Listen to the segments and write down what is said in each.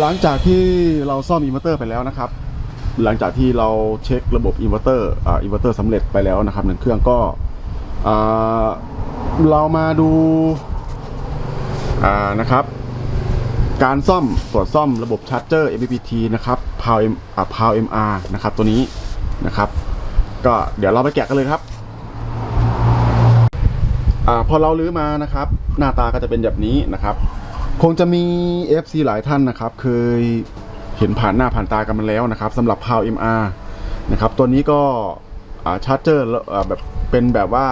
หลังจากที่เราซ่อมอินเวอร์เตอร์ไปแล้วนะครับ หลังจากที่เราเช็คระบบอินเวอร์เตอร์อินเวอร์เตอร์สำเร็จไปแล้วนะครับหนึ่งเครื่องก็เรามาดูานะครับ การซ่อมตรวจซ่อมระบบชาร์จเจอร์ MPPT นะครับ Power M อ่า Power MR นะครับตัวนี้นะครับ ก็เดี๋ยวเราไปแกะกันเลยครับอพอเราลื้อมานะครับ หน้าตาก็จะเป็นแบบนี้นะครับ คงจะมี FC หลายท่านนะครับ เคยเห็นผ่านหน้าผ่านตากันมาแล้วนะครับสำหรับ Power MR นะครับ ตัวนี้ก็ชาร์จเจอร์แบบเป็นแบบว่า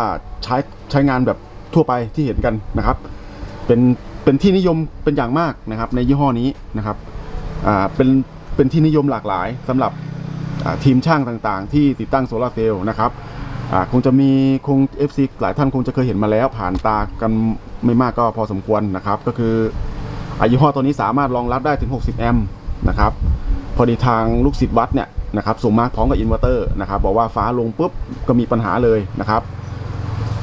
ใช้ใช้งานแบบทั่วไปที่เห็นกันนะครับ เป็นเป็นที่นิยมเป็นอย่างมากนะครับ ในยี่ห้อนี้นะครับเป็นเป็นที่นิยมหลากหลายสำหรับทีมช่างต่างๆ ที่ติดตั้งโซลาร์เซลล์นะครับคงจะมีคง FC หลายท่านคงจะเคยเห็นมาแล้วผ่านตากันไม่มากก็พอสมควรนะครับ ก็คือ อายี่ห้อตัวนี้สามารถรองรับได้ถึง 60 แอมป์นะครับพอดีทางลูกศิษย์วัดเนี่ยนะครับส่งมาพร้อมกับอินเวอร์เตอร์นะครับบอกว่าฟ้าลงปุ๊บก็มีปัญหาเลยนะครับ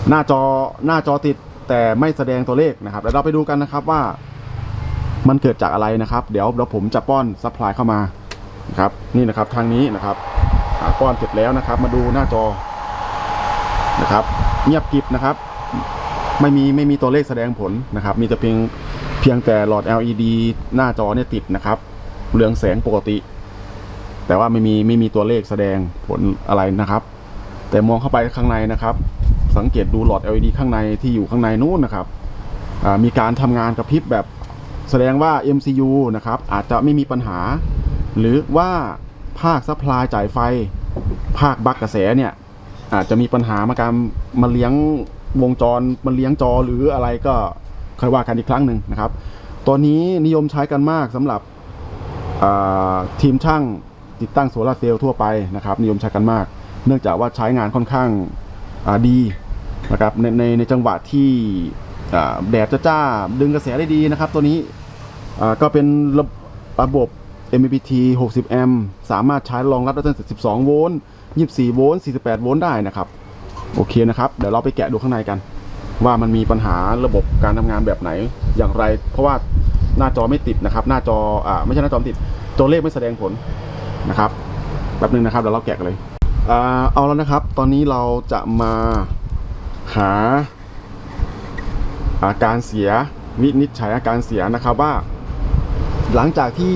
หน้าจอหน้าจอติดแต่ไม่แสดงตัวเลขนะครับแล้วเราไปดูกันนะครับว่ามันเกิดจากอะไรนะครับ เดี๋ยวเดี๋ยวผมจะป้อนซัพพลายเข้ามานะครับนี่นะครับทางนี้นะครับป้อนเสร็จแล้วนะครับ มาดูหน้าจอนะครับ เงียบกริบนะครับ ไม่มีไม่มีตัวเลขแสดงผลนะครับ มีแต่เพียง เพียงแต่หลอด LED หน้าจอเนี่ยติดนะครับ เรืองแสงปกติ แต่ว่าไม่มีไม่มีตัวเลขแสดงผลอะไรนะครับ แต่มองเข้าไปข้างในนะครับ สังเกตดูหลอด LED ข้างในที่อยู่ข้างในนู้นนะครับมีการทำงานกระพริบแบบแสดงว่า MCU นะครับ อาจจะไม่มีปัญหา หรือว่าภาคซัพพลายจ่ายไฟ ภาคบักกระแสเนี่ย อาจจะมีปัญหามาการมาเลี้ยงวงจรมาเลี้ยงจอหรืออะไรก็ ค่อยว่ากันอีกครั้งหนึ่งนะครับ ตัวนี้นิยมใช้กันมากสำหรับทีมช่างติดตั้งโซลาเซลล์ทั่วไปนะครับ นิยมใช้กันมาก เนื่องจากว่าใช้งานค่อนข้างดีนะครับในในในจังหวะที่แดดจ้าดึงกระแสได้ดีนะครับ ตัวนี้ก็เป็นระระบบ MPPT 60 แอมป์สามารถใช้รองรับได้ตั้งแต่12 โวลต์ 24 โวลต์ 48 โวลต์ได้นะครับ โอเคนะครับ เดี๋ยวเราไปแกะดูข้างในกัน ว่ามันมีปัญหาระบบการทำงานแบบไหนอย่างไร เพราะว่าหน้าจอไม่ติดนะครับ หน้าจออ่าไม่ใช่หน้าจอติด ตัวเลขไม่แสดงผลนะครับแป๊บนึงนะครับเดี๋ยวเราแกะกันเลยอ่าเอาแล้วนะครับ ตอนนี้เราจะมาหาอาการเสียวินิจฉัยอาการเสียนะครับว่า หลังจากที่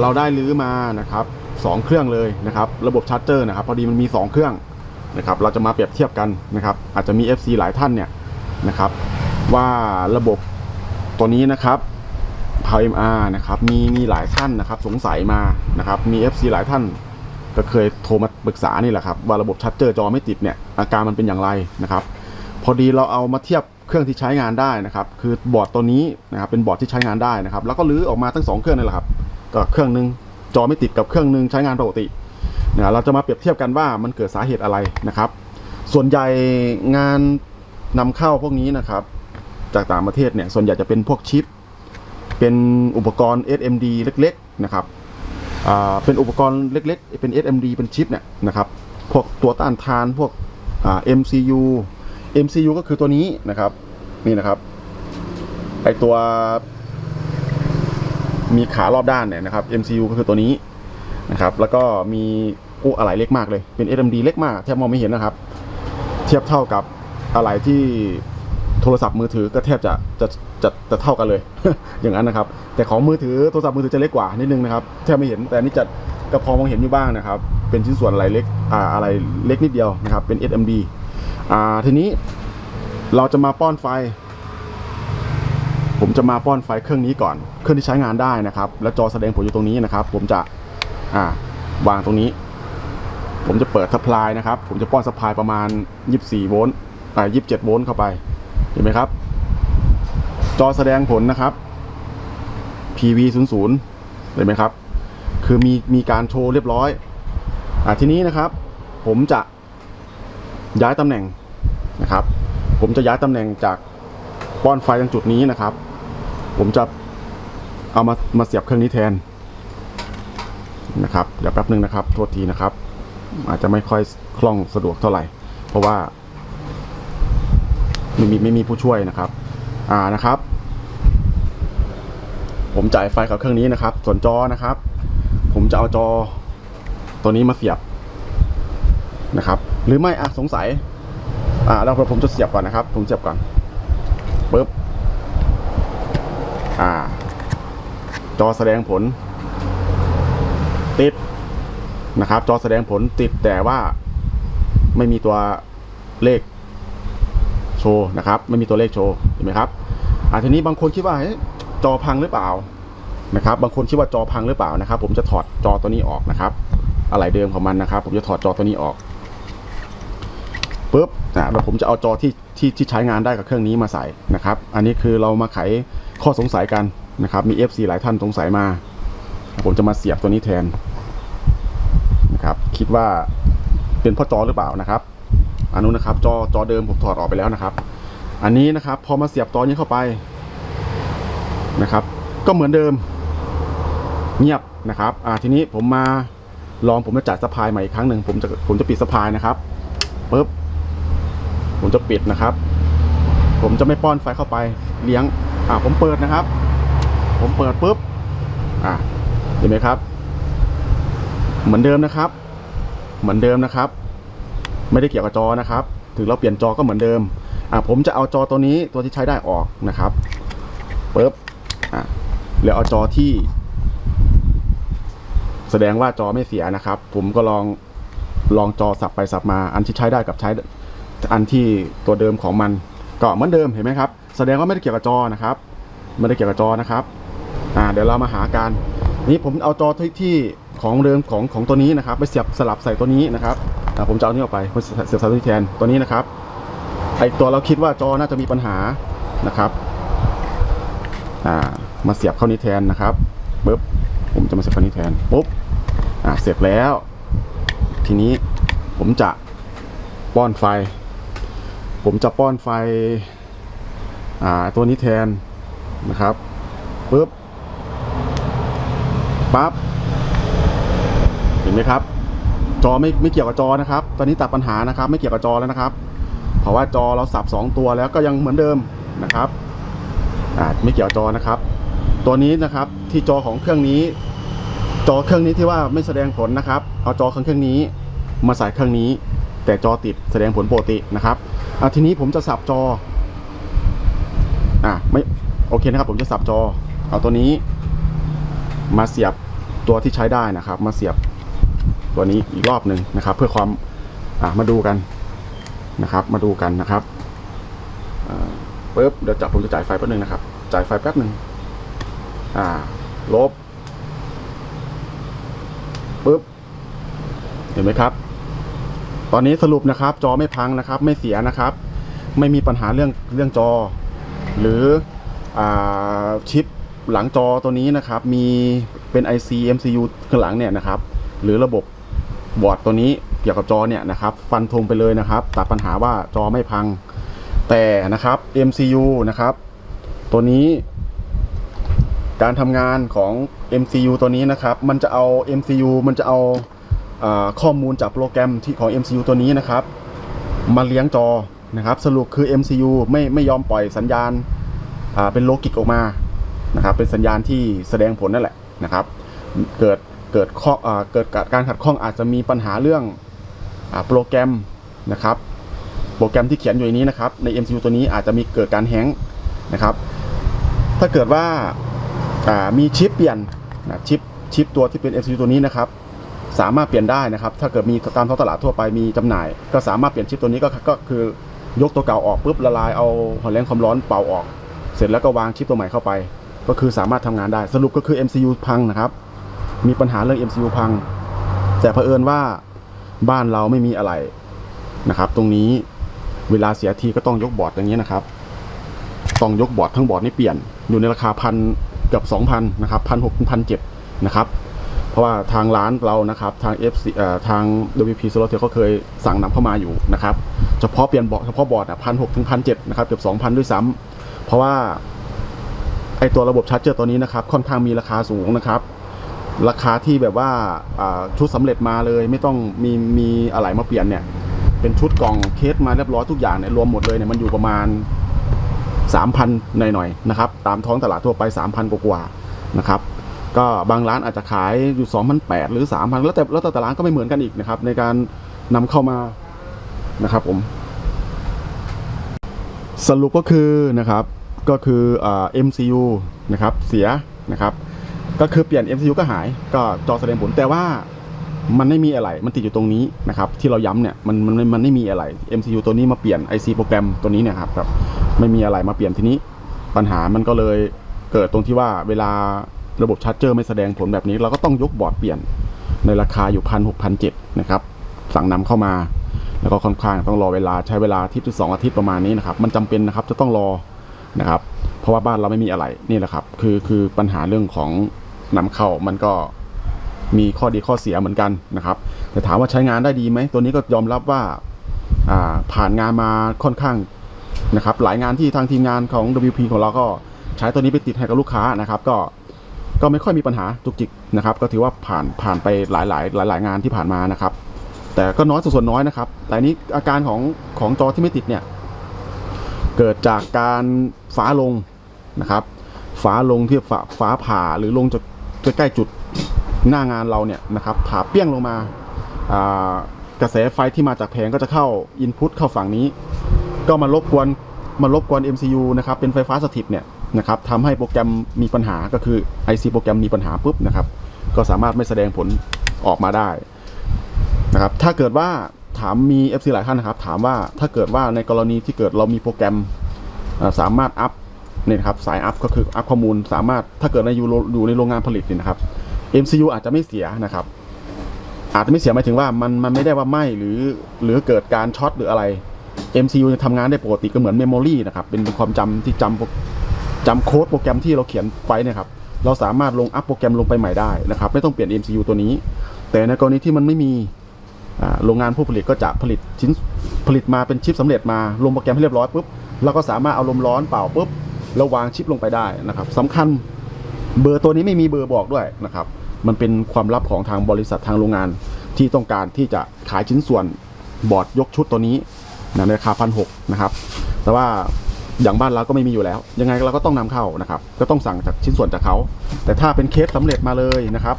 เราได้รื้อมานะครับสองเครื่องเลยนะครับ ระบบชาร์จเจอร์นะครับ พอดีมันมี 2 เครื่อง นะครับเราจะมาเปรียบเทียบกันนะครับอาจจะมี FC หลายท่านเนี่ยนะครับว่าระบบตัวนี้นะครับ Power MR นะครับมีมีหลายท่านนะครับสงสัยมานะครับมี FC หลายท่านก็เคยโทรมาปรึกษานี่แหละครับว่าระบบชัดเจอร์จอไม่ติดเนี่ยอาการมันเป็นอย่างไรนะครับ พอดีเราเอามาเทียบเครื่องที่ใช้งานได้นะครับคือบอร์ดตัวนี้นะครับเป็นบอร์ดที่ใช้งานได้นะครับแล้วก็รื้อออกมาทั้งสองเครื่องนี่แหละครับก็เครื่องหนึงจอไม่ติดกับเครื่องหนึงใช้งานปกติ นะเราจะมาเปรียบเทียบกันว่ามันเกิดสาเหตุอะไรนะครับ ส่วนใหญ่งานนำเข้าพวกนี้นะครับ จากต่างประเทศเนี่ยส่วนใหญ่จะเป็นพวกชิป เป็นอุปกรณ์ SMD เล็กๆนะครับเป็นอุปกรณ์เล็กๆ เป็น SMD เป็นชิปเนี่ยนะครับ พวกตัวต้านทานพวก MCU MCU ก็คือตัวนี้นะครับ นี่นะครับไอตัวมีขารอบด้านเนี่ยนะครับ MCU ก็คือตัวนี้นะครับ แล้วก็มี โอ้อะไรเล็กมากเลยเป็น SMD เล็กมากแทบมองไม่เห็นนะครับ เทียบเท่ากับอะไรที่โทรศัพท์มือถือก็แทบจะจะจะจะเท่ากันเลย อย่างนั้นนะครับ แต่ของมือถือโทรศัพท์มือถือจะเล็กกว่านิดนึงนะครับแทบไม่เห็นแต่นนี่จะก็พอมองเห็นอยู่บ้างนะครับ เป็นชิ้นส่วนอะไรเล็กอ่าอะไรเล็กนิดเดียวนะครับ เป็น SMD อ่าทีนี้เราจะมาป้อนไฟ ผมจะมาป้อนไฟเครื่องนี้ก่อน เครื่องที่ใช้งานได้นะครับ แล้วจอแสดงผลอยู่ตรงนี้นะครับ ผมจะอ่าวางตรงนี้ ผมจะเปิดสปายนะครับ ผมจะป้อนสปายประมาณ 24 โวลต์อ่า27 โวลต์เข้าไป เห็นไหมครับ จอแสดงผลนะครับ PV 0 0เห็นไหมครับ คือมีมีการโชว์เรียบร้อย อ่าทีนี้นะครับ ผมจะย้ายตำแหน่งนะครับ ผมจะย้ายตำแหน่งจากป้อนไฟตรงจุดนี้นะครับ ผมจะเอามามาเสียบเครื่องนี้แทนนะครับ เดี๋ยวแป๊บนึงนะครับ โทษทีนะครับ อาจจะไม่ค่อยคล่องสะดวกเท่าไหร่ เพราะว่า ไม่มีไม่มีผู้ช่วยนะครับ อ่านะครับ ผมจ่ายไฟกับเครื่องนี้นะครับ ส่วนจอนะครับ ผมจะเอาจอตัวนี้มาเสียบนะครับ หรือไม่อะสงสัย อ่าแล้วผมจะเสียบก่อนนะครับ ผมเสียบก่อนปึ๊บอ่า จอแสดงผล ติด นะครับ จอแสดงผลติดแต่ว่าไม่มีตัวเลขโชว์นะครับ ไม่มีตัวเลขโชว์เห็นไหมครับอ่าทีนี้บางคนคิดว่าจอพังหรือเปล่านะครับ บางคนคิดว่าจอพังหรือเปล่านะครับ ผมจะถอดจอตัวนี้ออกนะครับ อะไรเดิมของมันนะครับ ผมจะถอดจอตัวนี้ออกปุ๊บนะแล้วผมจะเอาจอที่ที่ที่ใช้งานได้กับเครื่องนี้มาใส่นะครับ อันนี้คือเรามาไขข้อสงสัยกันนะครับ มี FC หลายท่านสงสัยมา ผมจะมาเสียบตัวนี้แทน นะครับ คิดว่าเป็นเพ่อจอหรือเปล่านะครับ อันนู้นนะครับ จอจอเดิมผมถอดออกไปแล้วนะครับ อันนี้นะครับ พอมาเสียบจอนี้เข้าไปนะครับ ก็เหมือนเดิม เงียบนะครับ อ่าทีนี้ผมมาลองผมจะจัดสะพายใหม่อีกครั้งหนึ่งผมจะผมจะปิดสะพายนะครับปุ๊บผมจะปิดนะครับ ผมจะไม่ป้อนไฟเข้าไปเลี้ยง อ่าผมเปิดนะครับ ผมเปิดปุ๊บอ่าเห็นไหมครับ เหมือนเดิมนะครับ เหมือนเดิมนะครับ ไม่ได้เกี่ยวกับจอนะครับ ถึงเราเปลี่ยนจอก็เหมือนเดิมอ่าผมจะเอาจอตัวนี้ตัวที่ใช้ได้ออกนะครับปุ๊บอ่าแล้วเอาจอที่ แสดงว่าจอไม่เสียนะครับ ผมก็ลองลองจอสับไปสับมา อันที่ใช้ได้กับใช้อันที่ตัวเดิมของมัน ก็เหมือนเดิมเห็นไหมครับ แสดงว่าไม่ได้เกี่ยวกับจอนะครับไม่ได้เกี่ยวกับจอนะครับ อ่า เดี๋ยวเรามาหากันนี่ผมเอาจอที่ที่ ของเดิมของของตัวนี้นะครับไปเสียบสลับใส่ตัวนี้นะครับผมจะเอานี้ออกไปเสียบใส่ตัวนี้แทนตัวนี้นะครับไอตัวเราคิดว่าจอน่าจะมีปัญหานะครับอ่ามาเสียบเข้านี้แทนนะครับปึ๊บผมจะมาเสียบเข้านี้แทนปุ๊บอ่าเสร็จแล้ว ทีนี้ผมจะป้อนไฟ ผมจะป้อนไฟอ่าตัวนี้แทนนะครับปุ๊บปั๊บ นไหมครับ จอไม่ไม่เกี่ยวกับจอนะครับ ตอนนี้ตัดปัญหานะครับ ไม่เกี่ยวกับจอแล้วนะครับ เพราะว่าจอเราสับสองตัวแล้วก็ยังเหมือนเดิมนะครับอ่าไม่เกี่ยวกับจอนะครับ ตัวนี้นะครับที่จอของเครื่องนี้ จอเครื่องนี้ที่ว่าไม่แสดงผลนะครับ เอาจอของเครื่องนี้มาใส่เครื่องนี้ แต่จอติดแสดงผลปกตินะครับอะทีนี้ผมจะสับจออะไม่โอเคนะครับ ผมจะสับจอ เอาตัวนี้ มาเสียบตัวที่ใช้ได้นะครับ มาเสียบ ตัวนี้อีกรอบหนึ่งนะครับ เพื่อความมาดูกันนะครับ มาดูกันนะครับปึ๊บเดี๋ยวจับผมจะจ่ายไฟแป๊บหนึงนะครับ จ่ายไฟแป๊บหนึ่งอ่า ลบปุ๊บเห็นไหมครับ ตอนนี้สรุปนะครับ จอไม่พังนะครับ ไม่เสียนะครับ ไม่มีปัญหาเรื่องเรื่องจอ หรืออาชิปหลังจอตัวนี้นะครับ มีเป็น IC MCU ข้างหลังเนี่ยนะครับ หรือระบบ บอร์ดตัวนี้เกี่ยวกับจอเนี่ยนะครับฟันธงไปเลยนะครับ ตัดปัญหาว่าจอไม่พัง แต่นะครับ MCU นะครับ ตัวนี้การทำงานของ MCU ตัวนี้นะครับ มันจะเอา MCU มันจะเอาอาข้อมูลจากโปรแกรมที่ของ MCU ตัวนี้นะครับ มาเลี้ยงจอนะครับ สรุปคือ MCU ไม่ไม่ยอมปล่อยสัญญาณาเป็นโลกิกออกมานะครับ เป็นสัญญาณที่แสดงผลนั่นแหละนะครับ เกิด เกิดข้ออเกิดการขัดข้องอาจจะมีปัญหาเรื่องอโปรแกรมนะครับโปรแกรมที่เขียนอยู่ในนี้นะครับใน MCU ตัวนี้อาจจะมีเกิดการแฮงนะครับ ถ้าเกิดว่าามีชิปเปลี่ยนนะชิปชิปตัวที่เป็น MCU ตัวนี้นะครับ สามารถเปลี่ยนได้นะครับ ถ้าเกิดมีตามท้องตลาดทั่วไปมีจำหน่าย ก็สามารถเปลี่ยนชิปตัวนี้ก็ก็คือยกตัวเก่าออกปุ๊บละลายเอาหัวแรงความร้อนเป่าออก เสร็จแล้วก็วางชิปตัวใหม่เข้าไป ก็คือสามารถทำงานได้สรุปก็คือ MCU พังนะครับ มีปัญหาเรื่อง MCU พัง แต่เผอิญว่าบ้านเราไม่มีอะไรนะครับ ตรงนี้เวลาเสียทีก็ต้องยกบอร์ดอย่างนี้นะครับ ต้องยกบอร์ดทั้งบอร์ดนี่เปลี่ยน อยู่ในราคาพันเกือบสองพันนะครับพันหกพันเจ็ดนะครับ เพราะว่าทางร้านเรานะครับ ทาง FC เอ่อทาง WP Solar Tel เขาเคยสั่งนำเข้ามาอยู่นะครับ เฉพาะเปลี่ยนบอร์ดเฉพาะบอร์ดอะพันหกถึงพันเจ็ดนะครับเกือบสองพันด้วยซ้ำเพราะว่าไอตัวระบบชาร์จเจอร์ตัวนี้นะครับ ค่อนข้างมีราคาสูงนะครับ ราคาที่แบบว่าชุดสำเร็จมาเลยไม่ต้องมีมีอะไรมาเปลี่ยนเนี่ย เป็นชุดกล่องเคสมาเรียบร้อยทุกอย่างเนี่ยรวมหมดเลยเนี่ยมันอยู่ประมาณ 3,000หน่อยๆนะครับ ตามท้องตลาดทั่วไป 3,000 กว่าๆนะครับ ก็บางร้านอาจจะขายอยู่2,008หรือ 3,000 แล้วแต่แล้วแต่แต่ร้านก็ไม่เหมือนกันอีกนะครับ ในการนำเข้ามานะครับผม สรุปก็คือนะครับก็คืออ MCU นะครับเสียนะครับ ก็คือเปลี่ยน MCU ก็หายก็จอแสดงผลแต่ว่ามันไม่มีอะไรมันติดอยู่ตรงนี้นะครับที่เราย้ำเนี่ยมันมันมันไม่มีอะไร MCU ตัวนี้มาเปลี่ยน IC โปรแกรมตัวนี้เนี่ยครับครับไม่มีอะไรมาเปลี่ยนทีนี้ ปัญหามันก็เลยเกิดตรงที่ว่าเวลาระบบชาร์จเจอร์ไม่แสดงผลแบบนี้ เราก็ต้องยกบอร์ดเปลี่ยนในราคาอยู่พันหกพันเจ็ดนะครับสั่งนำเข้ามา แล้วก็ค่อนข้างต้องรอเวลาใช้เวลาทิตย์สองอาทิตย์ประมาณนี้นะครับมันจำเป็นนะครับจะต้องรอนะครับเพราะว่าบ้านเราไม่มีอะไรนี่แหละครับคือคือปัญหาเรื่องของ นำเข้ามันก็มีข้อดีข้อเสียเหมือนกันนะครับ แต่ถามว่าใช้งานได้ดีไหม ตัวนี้ก็ยอมรับว่าผ่านงานมาค่อนข้างนะครับหลายงานที่ทางทีมงานของ WP ของเราก็ใช้ตัวนี้ไปติดให้กับลูกค้านะครับ ก็ก็ไม่ค่อยมีปัญหาจุกจิกนะครับ ก็ถือว่าผ่านผ่านไปหลายหลายหลายหลายงานที่ผ่านมานะครับ แต่ก็น้อยส่วนน้อยนะครับ แต่นี้อาการของของจอที่ไม่ติดเนี่ยเกิดจากการฟ้าลงนะครับ ฟ้าลงที่ฟ้าฟ้าผ่าหรือลงจาก ใกล้ๆจุดหน้างานเราเนี่ยนะครับผ่าเปี้ยงลงมากระแสไฟที่มาจากแผงก็จะเข้าอินพุตเข้าฝั่งนี้ ก็มารบกวนมารบกวน MCU นะครับเป็นไฟฟ้าสถิตเนี่ยนะครับทำให้โปรแกรมมีปัญหาก็คือ IC โปรแกรมมีปัญหาปุ๊บนะครับก็สามารถไม่แสดงผลออกมาได้นะครับถ้าเกิดว่าถามมี FC หลายท่านนะครับถามว่าถ้าเกิดว่าในกรณีที่เกิดเรามีโปรแกรมสามารถอัพ เนี่ยนะครับสายอัพก็คืออัพข้อมูลสามารถถ้าเกิดในอยู่อยู่ในโรงงานผลิตนี่นะครับ MCU อาจจะไม่เสียนะครับ อาจจะไม่เสียหมายถึงว่ามันมันไม่ได้ว่าไหมหรือหรือเกิดการช็อตหรืออะไร MCU จะทำงานได้ปกติก็เหมือนเมมโมรีนะครับเป็นความจำที่จำโปรจำโค้ดโปรแกรมที่เราเขียนไว้นะครับ เราสามารถลงอัพโปรแกรมลงไปใหม่ได้นะครับ ไม่ต้องเปลี่ยน MCU ตัวนี้ แต่ในกรณีที่มันไม่มีโรงงานผู้ผลิตก็จะผลิตชิ้นผลิตมาเป็นชิปสำเร็จมาลงโปรแกรมให้เรียบร้อยปุ๊บเราก็สามารถเอาลมร้อนเป่าปุ๊บ แล้ววางชิปลงไปได้นะครับสำคัญเบอร์ตัวนี้ไม่มีเบอร์บอกด้วยนะครับ มันเป็นความลับของทางบริษัททางโรงงานที่ต้องการที่จะขายชิ้นส่วนบอร์ดยกชุดตัวนี้นะในราคาพันหกนะครับ แต่ว่าอย่างบ้านเราก็ไม่มีอยู่แล้ว ยังไงเราก็ต้องนำเข้านะครับ ก็ต้องสั่งจากชิ้นส่วนจากเขา แต่ถ้าเป็นเคสสำเร็จมาเลยนะครับ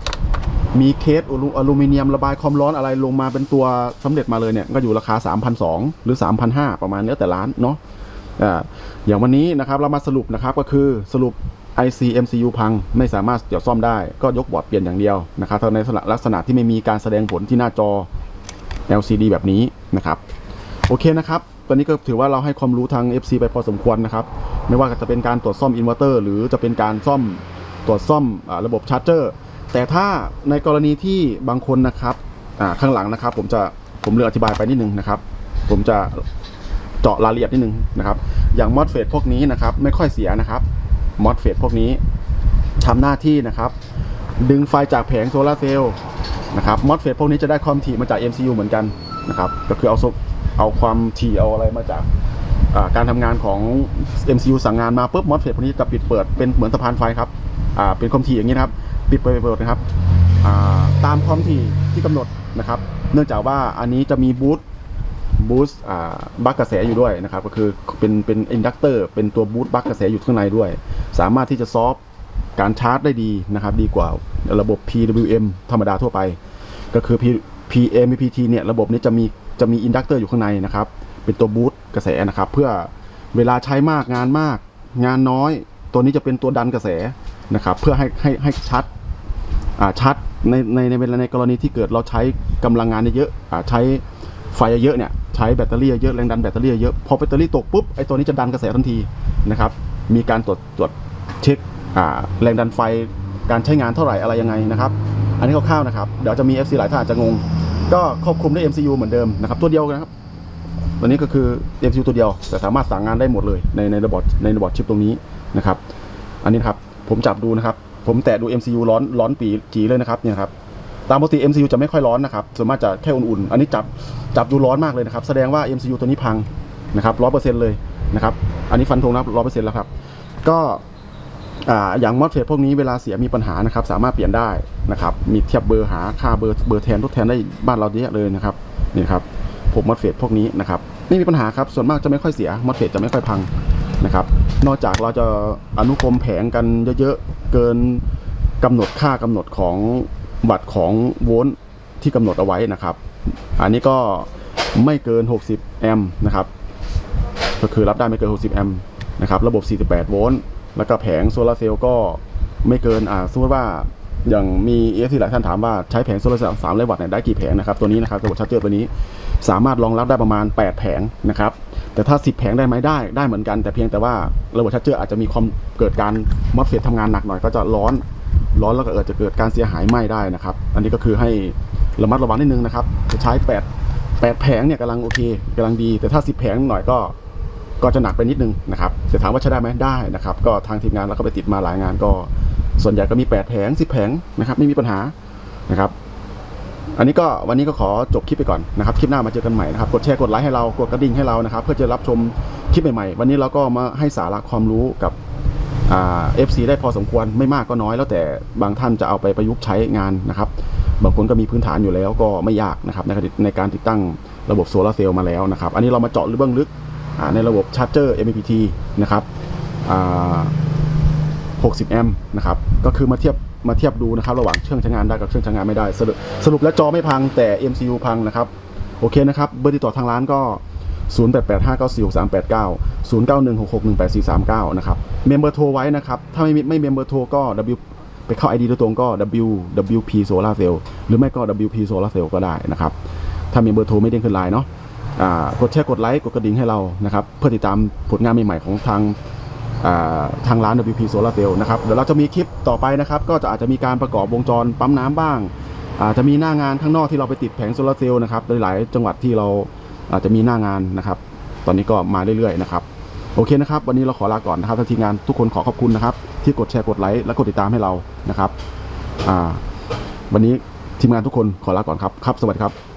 มีเคสอลูอลูมิเนียมระบายความร้อนอะไรลงมาเป็นตัวสำเร็จมาเลยเนี่ยก็อยู่ราคา 3,200หรือ 3,500ประมาณนี้แล้วแต่ร้านเนาะ อย่างวันนี้นะครับเรามาสรุปนะครับก็คือสรุป IC MCU พังไม่สามารถเดี๋ยวซ่อมได้ก็ยกบอร์ดเปลี่ยนอย่างเดียวนะครับในลักษณะที่ไม่มีการแสดงผลที่หน้าจอ LCD แบบนี้นะครับโอเคนะครับตอนนี้ก็ถือว่าเราให้ความรู้ทาง FC ไปพอสมควรนะครับ ไม่ว่าจะเป็นการตรวจซ่อมอินเวอร์เตอร์หรือจะเป็นการซ่อมตรวจซ่อมอระบบชาร์จเจอร์แต่ถ้าในกรณีที่บางคนนะครับข้างหลังนะครับ ผมจะผมเลือกอธิบายไปนิดนึงนะครับ ผมจะ เจาะรายละเอียดนิดนึงนะครับ อย่างมอสเฟตพวกนี้นะครับ ไม่ค่อยเสียนะครับมอสเฟตพวกนี้ทำหน้าที่นะครับ ดึงไฟจากแผงโซลาร์เซลล์นะครับมอสเฟตพวกนี้จะได้ความถี่มาจาก MCU เหมือนกันนะครับ ก็คือเอาซุเอาความถี่เอาอะไรมาจากาการทำงานของ MCU สั่งงานมาปุ๊บมอสเฟตพวกนี้จะปิดเปิดเป็นเหมือนสะพานไฟครับเป็นความถี่อย่างนี้นะครับ ปิดเปิดเปิดนะครับาตามความถี่ที่กำหนดนะครับ เนื่องจากว่าอันนี้จะมีบูท บูสต์บัคกระแสอยู่ด้วยนะครับก็คือเป็นเป็นอินดักเตอร์เป็นตัวบูสต์บัคกระแสอยู่ข้างในด้วย สามารถที่จะซอฟการชาร์จได้ดีนะครับ ดีกว่าระบบ PWM ธรรมดาทั่วไป ก็คือ PMPT เนี่ยระบบนี้จะมีจะมีอินดักเตอร์อยู่ข้างในนะครับ เป็นตัวบูสต์กระแสนะครับ เพื่อเวลาใช้มากงานมาก งานน้อย ตัวนี้จะเป็นตัวดันกระแสนะครับ เพื่อให้ให้ให้ชัดอ่าชัดในในในในในกรณีที่เกิดเราใช้กำลังงานเยอะอ่าใช้ ไฟเยอะเนี่ยใช้แบตเตอรี่เยอะแรงดันแบตเตอรี่เยอะพอแบตเตอรี่ตกปุ๊บไอ้ตัวนี้จะดันกระแสทันทีนะครับมีการตรวจตรวจเช็คแรงดันไฟการใช้งานเท่าไหร่อะไรยังไงนะครับ อันนี้คร่าวๆนะครับ เดี๋ยวจะมี FC หลายท่านอาจจะงง ก็ควบคุมด้วย MCU เหมือนเดิมนะครับ ตัวเดียวกันะครับ ตัวนี้ก็คือ MCU ตัวเดียว แต่สามารถสั่งงานได้หมดเลย ในในระบบในระบบชิปตรงนี้นะครับ อันนี้ครับ ผมจับดูนะครับ ผมแตะดู MCU ร้อนร้อนปีจีเลยนะครับเนี่ยครับ ตามปกติ MCU จะไม่ค่อยร้อนนะครับส่วนมากจะแค่อุ่นๆ อันนี้จับจับดูร้อนมากเลยนะครับ แสดงว่า MCU ตัวนี้พังนะครับร้อยเปอร์เซ็นต์เลยนะครับ อันนี้ฟันธงนะร้อยเปอร์เซ็นต์แล้วครับ ก็อ่าอย่างมอสเฟตพวกนี้เวลาเสียมีปัญหานะครับ สามารถเปลี่ยนได้นะครับ มีเทียบเบอร์หาค่าเบอร์เบอร์แทนทดแทนได้บ้านเราเยอะเลยนะครับนี่ครับผมมอสเฟตพวกนี้นะครับไม่มีปัญหาครับส่วนมากจะไม่ค่อยเสียมอสเฟตจะไม่ค่อยพังนะครับนอกจากเราจะอนุกรมแผงกันเยอะๆเกินกำหนดค่ากำหนดของ วัตต์ของโวลต์ที่กำหนดเอาไว้นะครับ อันนี้ก็ไม่เกิน 60 แอมป์นะครับก็คือรับได้ไม่เกิน 60 แอมป์นะครับ ระบบ 48 โวลต์ แล้วก็แผงโซลาเซลล์ก็ไม่เกิน อ่า สมมติว่า อย่างมีเอฟซีหลายท่านถามว่าใช้แผงโซลาเซลล์สามร้อยวัตต์เนี่ยได้กี่แผงนะครับ ตัวนี้นะครับระบบชาร์จเจอร์ตัวนี้สามารถรองรับได้ประมาณ 8 แผงนะครับ แต่ถ้า 10 แผงได้ไหมได้ ได้เหมือนกัน แต่เพียงแต่ว่าระบบชาร์จเจอร์อาจจะมีความเกิดการมอสเฟตทำงานหนักหน่อยก็จะร้อน ร้อนแล้วก็อาจจะเกิดการเสียหายไหม้ได้นะครับ อันนี้ก็คือให้ระมัดระวังนิดนึงนะครับ จะใช้8 8แผงเนี่ยกำลังโอเคกำลังดี แต่ถ้า 10 แผงหน่อยก็ก็จะหนักไปนิดนึงนะครับแต่ถามว่าใช้ได้ไหมได้นะครับ ก็ทางทีมงานเราก็ไปติดมาหลายงานก็ ส่วนใหญ่ก็มี 8 แผง 10 แผงนะครับไม่มีปัญหานะครับ อันนี้ก็วันนี้ก็ขอจบคลิปไปก่อนนะครับคลิปหน้ามาเจอกันใหม่นะครับกดแชร์กดไลค์ให้เรากดกระดิ่งให้เรานะครับ เพื่อจะรับชมคลิปใหม่ๆ วันนี้เราก็มาให้สาระความรู้กับ เอ่า FC ได้พอสมควรไม่มากก็น้อย แล้วแต่บางท่านจะเอาไปประยุกต์ใช้งานนะครับ บางคนก็มีพื้นฐานอยู่แล้วก็ไม่ยากนะครับในการในการติดตั้งระบบโซลาร์เซลล์มาแล้วนะครับ อันนี้เรามาเจาะเบื้องลึกในระบบชาร์จเจอร์ MPPT นะครับ60 แอมป์นะครับ ก็คือมาเทียบมาเทียบดูนะครับระหว่างเครื่องใช้งานได้กับเครื่องใช้งานไม่ได้ สรุปสรุปแล้วจอไม่พังแต่ MCU พังนะครับ โอเคนะครับ เบอร์ติดต่อทางร้านก็ 0885946389 0916618439 นะครับ เมมเบอร์โทรไว้นะครับ ถ้าไม่ไม่เมมเบอร์โทรก็ W ไปเข้า ID โดยตรงก็ W WP Solar Cell หรือไม่ก็ WP Solar Cell ก็ได้นะครับ ถ้ามีเบอร์โทรไม่เด้งขึ้นไลน์เนาะอ่ากดแชร์กดไลค์กดกระดิ่งให้เรานะครับ เพื่อติดตามผลงานใหม่ๆของทางอ่าทางร้าน WP Solar Cell นะครับ เดี๋ยวเราจะมีคลิปต่อไปนะครับ ก็จะอาจจะมีการประกอบวงจรปั๊มน้ำบ้างอาจจะมีหน้างานข้างนอกที่เราไปติดแผงโซลาร์เซลล์นะครับหลายๆจังหวัดที่เรา อาจจะมีหน้างานนะครับ ตอนนี้ก็มาเรื่อยๆนะครับโอเคนะครับ วันนี้เราขอลาก่อนนะครับทางทีมงานทุกคนขอขอบคุณนะครับ ที่กดแชร์กดไลค์และกดติดตามให้เรานะครับวันนี้ทีมงานทุกคนขอลาก่อนครับครับ สวัสดีครับ